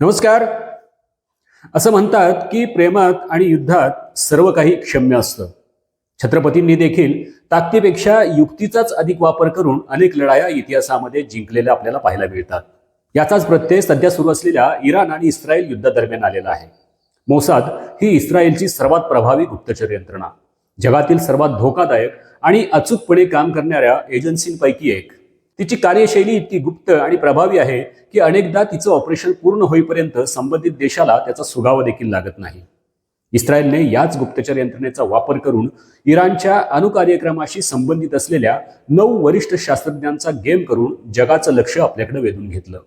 नमस्कार. असं म्हणतात की प्रेमात आणि युद्धात सर्व काही क्षम्य असतं. छत्रपतींनी देखील ताकदीपेक्षा युक्तीचाच अधिक वापर करून अनेक लढाया इतिहासामध्ये जिंकलेल्या आपल्याला पाहायला मिळतात. याचाच प्रत्यय सध्या सुरू असलेल्या इराण आणि इस्रायल युद्धादरम्यान आलेला आहे. मोसाद ही इस्रायलची सर्वात प्रभावी गुप्तचर यंत्रणा. जगातील सर्वात धोकादायक आणि अचूकपणे काम करणाऱ्या एजन्सींपैकी एक. तिची कार्यशैली इतकी गुप्त आणि प्रभावी आहे की अनेकदा तिचं ऑपरेशन पूर्ण होईपर्यंत संबंधित देशाला त्याचा सुगावा देखील लागत नाही. इस्रायलने याच गुप्तचर यंत्रणेचा वापर करून इराणच्या अणुकार्यक्रमाशी संबंधित असलेल्या नऊ वरिष्ठ शास्त्रज्ञांचा गेम करून जगाचं लक्ष आपल्याकडे वेधून घेतलं.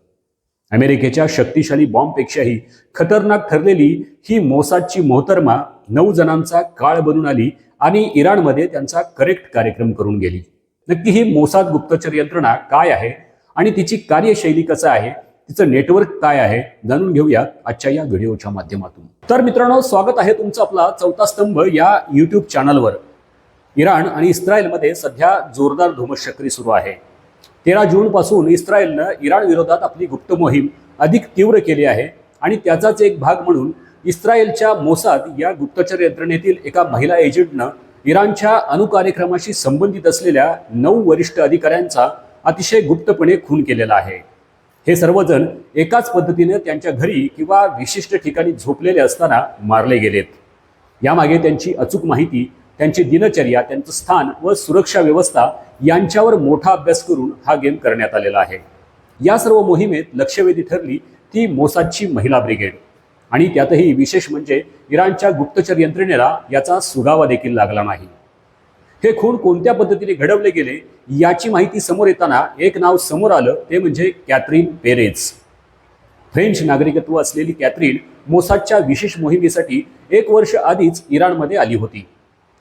अमेरिकेच्या शक्तिशाली बॉम्बपेक्षाही खतरनाक ठरलेली ही मोसादची मोहतरमा नऊ जणांचा काळ बनून आली आणि इराणमध्ये त्यांचा करेक्ट कार्यक्रम करून गेली. नक्की ही मोसाद गुप्तचर यंत्रणा काय आहे आणि तिची कार्यशैली कसं आहे तिचं नेटवर्क काय आहे जाणून घेऊया आजच्या या व्हिडिओच्या माध्यमातून. तर मित्रांनो स्वागत आहे तुमचं आपला चौथा स्तंभ या युट्यूब चॅनलवर इराण आणि इस्रायलमध्ये सध्या जोरदार धुमशक्री सुरू आहे. तेरा जूनपासून इस्रायलनं इराण विरोधात आपली गुप्त मोहीम अधिक तीव्र केली आहे आणि त्याचाच एक भाग म्हणून इस्रायलच्या मोसाद या गुप्तचर यंत्रणेतील एका महिला एजंटनं इराणच्या अणुकार्यक्रमाशी संबंधित असलेल्या नऊ वरिष्ठ अधिकाऱ्यांचा अतिशय गुप्तपणे खून केलेला आहे. हे सर्वजण एकाच पद्धतीने त्यांच्या घरी किंवा विशिष्ट ठिकाणी झोपलेले असताना मारले गेलेत. यामागे त्यांची अचूक माहिती त्यांची दिनचर्या त्यांचं स्थान व सुरक्षा व्यवस्था यांच्यावर मोठा अभ्यास करून हा गेम करण्यात आलेला आहे. या सर्व मोहिमेत लक्षवेधी ठरली ती मोसादची महिला ब्रिगेड. आणि त्यातही विशेष म्हणजे इराणच्या गुप्तचर यंत्रणेला याचा सुगावा देखील लागला नाही. हे खून कोणत्या पद्धतीने घडवले गेले याची माहिती समोर येताना एक नाव समोर आलं ते म्हणजे कॅथरीन पेरेज फ्रेंच नागरिकत्व असलेली कॅथरीन मोसादच्या विशेष मोहिमेसाठी एक वर्ष आधीच इराणमध्ये आली होती.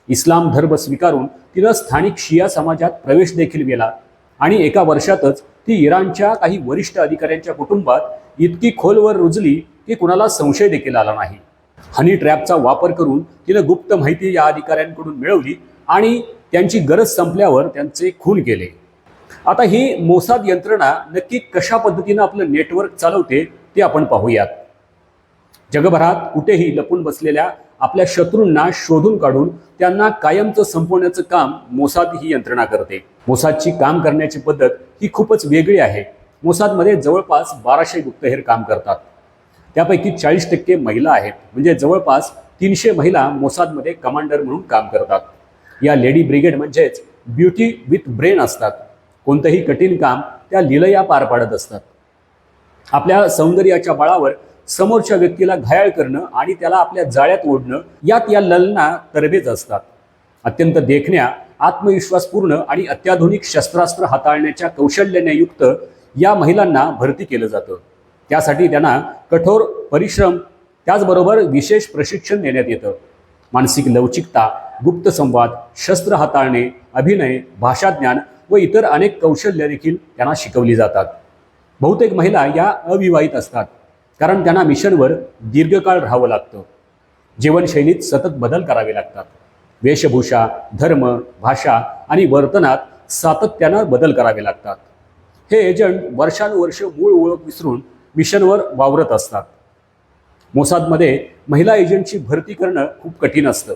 इस्लाम धर्म स्वीकारून तिनं स्थानिक शिया समाजात प्रवेश देखील केला आणि एका वर्षातच ती इराणच्या काही वरिष्ठ अधिकाऱ्यांच्या कुटुंबात इतकी खोलवर रुजली की कुणाला संशय देखील आला नाही. हनी ट्रॅपचा वापर करून तिनं गुप्त माहिती या अधिकाऱ्यांकडून मिळवली आणि त्यांची गरज संपल्यावर त्यांचे खून केले. आता ही मोसाद यंत्रणा नक्की कशा पद्धतीनं आपलं नेटवर्क चालवते ते आपण पाहूयात. जगभरात कुठेही लपून बसलेल्या आपल्या शत्रूंना शोधून काढून त्यांना कायमचं संपवण्याचं काम मोसाद ही यंत्रणा करते. मोसादची काम करण्याची पद्धत ही खूपच वेगळी आहे. मोसादमध्ये जवळपास बाराशे गुप्तहेर काम करतात. त्यापैकी चाळीस टक्के महिला आहेत. म्हणजे जवळपास तीनशे महिला मोसादमध्ये कमांडर म्हणून काम करतात. या लेडी ब्रिगेड म्हणजेच ब्युटी विथ ब्रेन असतात. कोणतंही कठीण काम त्या लिलया पार पाडत असतात. आपल्या सौंदर्याच्या बळावर समोरच्या व्यक्तीला घायाळ करणं आणि त्याला आपल्या जाळ्यात ओढणं यात या ललना तरबेज असतात. अत्यंत देखण्या आत्मविश्वासपूर्ण आणि अत्याधुनिक शस्त्रास्त्र हाताळण्याच्या कौशल्याने युक्त या महिलांना भरती केलं जातं. त्यासाठी त्यांना कठोर परिश्रम त्याचबरोबर विशेष प्रशिक्षण देण्यात येतं. मानसिक लवचिकता गुप्त संवाद शस्त्र हाताळणे अभिनय भाषाज्ञान व इतर अनेक कौशल्य देखील त्यांना शिकवली जातात. बहुतेक महिला या अविवाहित असतात कारण त्यांना मिशनवर दीर्घकाळ राहावं लागतं. जीवनशैलीत सतत बदल करावे लागतात. वेशभूषा धर्म भाषा आणि वर्तनात सातत्यानं बदल करावे लागतात. हे एजंट वर्षानुवर्ष मूळ ओळख विसरून मिशनवर वावरत असतात. मोसादमध्ये महिला एजंटची भरती करणं खूप कठीण असतं.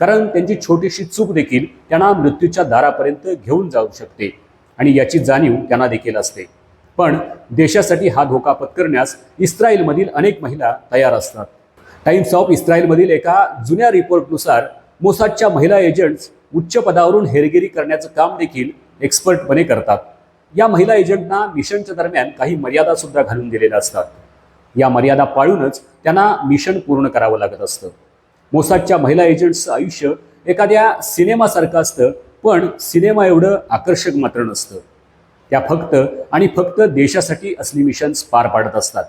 कारण त्यांची छोटीशी चूक देखील त्यांना मृत्यूच्या दारापर्यंत घेऊन जाऊ शकते आणि याची जाणीव त्यांना देखील असते. पण देशासाठी हा धोका पत्करण्यास इस्रायलमधील अनेक महिला तयार असतात. टाइम्स ऑफ इस्रायलमधील एका जुन्या रिपोर्टनुसार मोसादच्या महिला एजंट्स उच्च पदावरून हेरगिरी करण्याचं काम देखील एक्सपर्टपणे करतात. या महिला एजंटना मिशनच्या दरम्यान काही मर्यादा सुद्धा घालून दिलेल्या असतात. या मर्यादा पाळूनच त्यांना मिशन पूर्ण करावं लागत असतं. मोसादच्या महिला एजंट्सचं आयुष्य एखाद्या सिनेमासारखं असतं पण सिनेमा एवढं आकर्षक मात्र नसतं. त्या फक्त आणि फक्त देशासाठी असली मिशन्स पार पाडत असतात.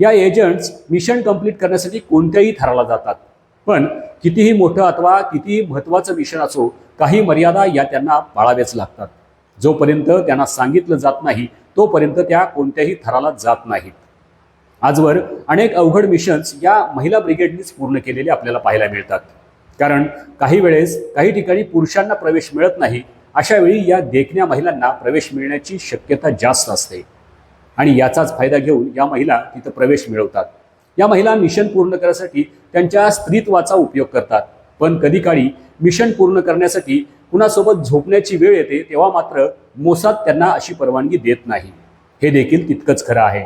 या एजंट्स मिशन कंप्लीट करण्यासाठी कोणत्याही थराला जातात. पण कितीही मोठं अथवा कितीही महत्त्वाचं मिशन असो काही मर्यादा या त्यांना पाळाव्याच लागतात. जोपर्यंत त्यांना सांगितलं जात नाही तोपर्यंत त्या कोणत्याही थराला जात नाहीत. आजवर अनेक अवघड मिशन्स या महिला ब्रिगेडनीच पूर्ण केलेले आपल्याला पाहायला मिळतात. कारण काही वेळेस काही ठिकाणी पुरुषांना प्रवेश मिळत नाही अशा वेळी या देखण्या महिलांना प्रवेश मिळण्याची शक्यता जास्त असते. आणि याचाच फायदा घेऊन या महिला तिथं प्रवेश मिळवतात. या महिला मिशन पूर्ण करण्यासाठी त्यांच्या स्त्रीत्वाचा उपयोग करतात. पण कधी काळी मिशन पूर्ण करण्यासाठी कुणासोबत झोपण्याची वेळ येते तेव्हा मात्र मोसाद त्यांना अशी परवानगी देत नाही. हे देखील तितकंच खरं आहे.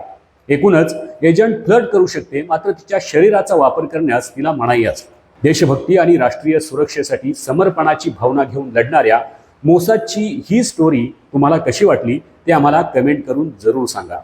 एकूणच एजंट फ्लर्ट करू शकते मात्र तिच्या शरीराचा वापर करण्यास तिला मनाई असते. देशभक्ती आणि राष्ट्रीय सुरक्षेसाठी समर्पणाची भावना घेऊन लढणाऱ्या मोसादची ही स्टोरी तुम्हाला कशी वाटली ते आम्हाला कमेंट करून जरूर सांगा.